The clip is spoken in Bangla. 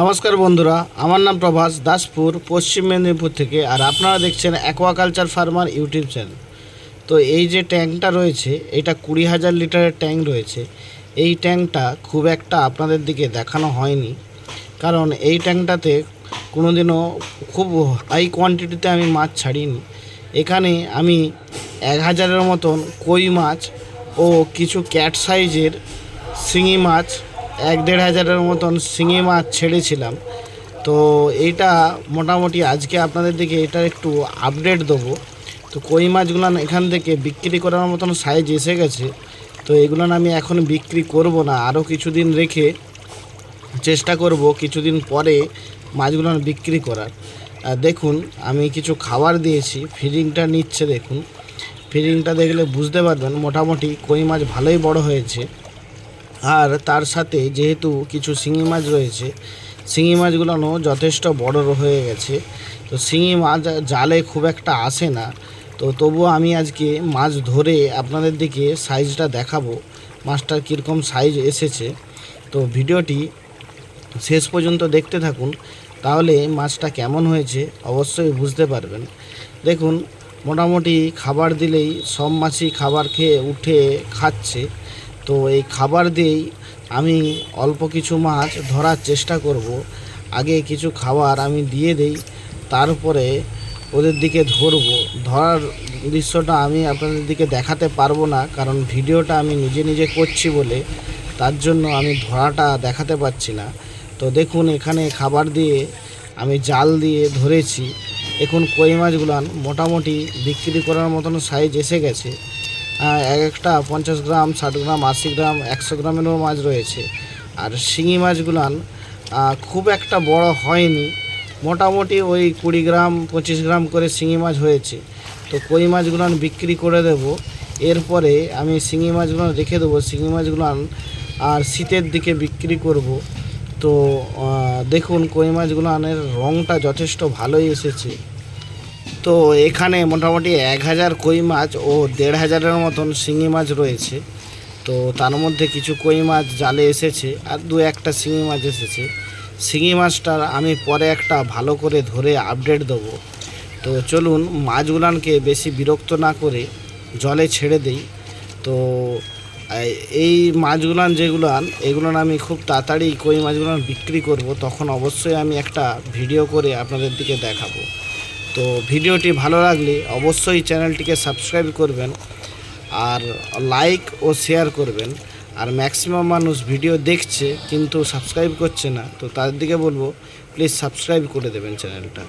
নমস্কার বন্ধুরা, আমার নাম প্রভাস দাসপুর, পশ্চিম মেদিনীপুর থেকে, আর আপনারা দেখছেন অ্যাকোয়াকালচার ফার্মার ইউটিউব চ্যানেল। তো এই যে ট্যাঙ্কটা রয়েছে, এটা কুড়ি হাজার লিটারের ট্যাঙ্ক রয়েছে। এই ট্যাঙ্কটা খুব একটা আপনাদের দিকে দেখানো হয়নি, কারণ এই ট্যাঙ্কটাতে কোনোদিনও খুব হাই কোয়ান্টিটিতে আমি মাছ ছাড়িনি। এখানে আমি এক হাজারের মতন কই মাছ ও কিছু ক্যাট সাইজের শিঙি মাছ এক দেড় হাজারের মতন শিঙি মাছ ছেড়েছিলাম। তো এইটা মোটামুটি আজকে আপনাদের দিকে এটা একটু আপডেট দেবো। তো কই মাছগুলো এখান থেকে বিক্রি করার মতন সাইজ এসে গেছে। তো এগুলো আমি এখন বিক্রি করব না আরও কিছুদিন রেখে চেষ্টা করব কিছুদিন পরে মাছগুলো বিক্রি করার। দেখুন, আমি কিছু খাবার দিয়েছি ফিডিংটা নিচ্ছে দেখুন। ফিডিংটা দেখলে বুঝতে পারবেন, মোটামুটি কই মাছ ভালোই বড় হয়েছে। আর তার সাথে যেহেতু কিছু শিঙি মাছ রয়েছে, শিঙি মাছগুলোও যথেষ্ট বড় হয়ে গেছে। তো শিঙি মাছ জালে খুব একটা আসে না। তো তবুও আমি আজকে মাছ ধরে আপনাদের দিকে সাইজটা দেখাবো, মাছটার কীরকম সাইজ এসেছে। তো ভিডিওটি শেষ পর্যন্ত দেখতে থাকুন, তাহলে মাছটা কেমন হয়েছে অবশ্যই বুঝতে পারবেন। দেখুন, মোটামুটি খাবার দিলেই সব মাছই খাবার খেয়ে উঠে খাচ্ছে। তো এই খাবার দিয়েই আমি অল্প কিছু মাছ ধরার চেষ্টা করব। আগে কিছু খাবার আমি দিয়ে দেই, তারপরে ওদের দিকে ধরবো। ধরার দৃশ্যটা আমি আপনাদের দিকে দেখাতে পারব না, কারণ ভিডিওটা আমি নিজে নিজে করছি বলে তার জন্য আমি ধরাটা দেখাতে পারছি না। তো দেখুন, এখানে খাবার দিয়ে আমি জাল দিয়ে ধরেছি। এখন কই মাছগুলান মোটামুটি বিক্রি করার মতন সাইজ এসে গেছে। এক একটা পঞ্চাশ গ্রাম, ষাট গ্রাম, আশি গ্রাম, একশো গ্রামেরও মাছ রয়েছে। আর শিঙি মাছগুলান খুব একটা বড় হয়নি। মোটামুটি ওই কুড়ি গ্রাম, পঁচিশ গ্রাম করে শিঙি মাছ হয়েছে। তো কই মাছগুলান বিক্রি করে দেব। এরপরে আমি শিঙি মাছগুলো রেখে দেবো। শিঙি মাছগুলান, আর শীতের দিকে বিক্রি করব। তো দেখুন কই মাছগুলানের রঙটা যথেষ্ট ভালোই এসেছে। তো এখানে মোটামুটি এক হাজার কই মাছ ও দেড় হাজারের মতন শিঙি মাছ রয়েছে। তো তার মধ্যে কিছু কই মাছ জালে এসেছে আর দু একটা শিঙি মাছ এসেছে। শিঙি মাছটার আমি পরে একটা ভালো করে ধরে আপডেট দেবো। তো চলুন মাছগুলানকে বেশি বিরক্ত না করে জলে ছেড়ে দেই। তো, এই- মাছগুলান যেগুলান এগুলো আমি খুব তাড়াতাড়ি কই মাছগুলান বিক্রি করব, তখন অবশ্যই আমি একটা ভিডিও করে আপনাদের দিকে দেখাবো। তো ভিডিওটি ভালো লাগলে অবশ্যই চ্যানেলটিকে সাবস্ক্রাইব করবেন আর লাইক ও শেয়ার করবেন। আর ম্যাক্সিমাম মানুষ ভিডিও দেখছে কিন্তু সাবস্ক্রাইব করছে না। তো তাদের দিকে বলব, প্লিজ সাবস্ক্রাইব করে দেবেন চ্যানেলটা।